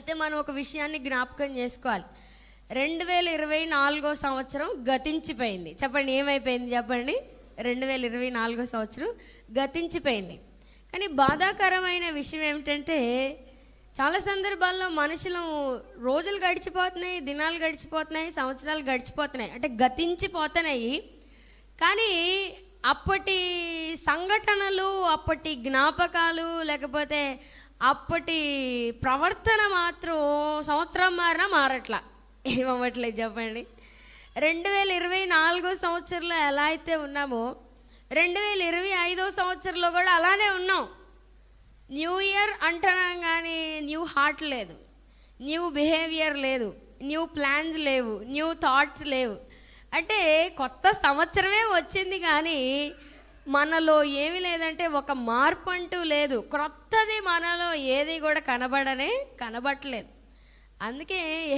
అయితే మనం ఒక విషయాన్ని జ్ఞాపకం చేసుకోవాలి. రెండు వేల ఇరవై నాలుగో సంవత్సరం గతించిపోయింది. చెప్పండి ఏమైపోయింది చెప్పండి? రెండు వేల ఇరవై నాలుగో సంవత్సరం గతించిపోయింది. కానీ బాధాకరమైన విషయం ఏమిటంటే చాలా సందర్భాల్లో మనుషులు రోజులు గడిచిపోతున్నాయి దినాలు గడిచిపోతున్నాయి సంవత్సరాలు గడిచిపోతున్నాయి. అంటే గతించిపోతున్నాయి. కానీ అప్పటి సంఘటనలు అప్పటి జ్ఞాపకాలు లేకపోతే అప్పటి ప్రవర్తన మాత్రం సంవత్సరం మారినా మారట్లా. ఏమవ్వట్లేదు చెప్పండి. రెండు వేల ఇరవై నాలుగో సంవత్సరంలో ఎలా అయితే ఉన్నామో రెండు వేల ఇరవై ఐదో సంవత్సరంలో కూడా అలానే ఉన్నాం. న్యూ ఇయర్ అంటున్నాం కానీ న్యూ హార్ట్ లేదు. న్యూ బిహేవియర్ లేదు. న్యూ ప్లాన్స్ లేవు. న్యూ థాట్స్ లేవు. అంటే కొత్త సంవత్సరమే వచ్చింది కానీ మనలో ఏమీ లేదంటే ఒక మార్పు అంటూ లేదు. క్రొత్తది మనలో ఏది కూడా కనబడనే కనబడట్లేదు అందుకే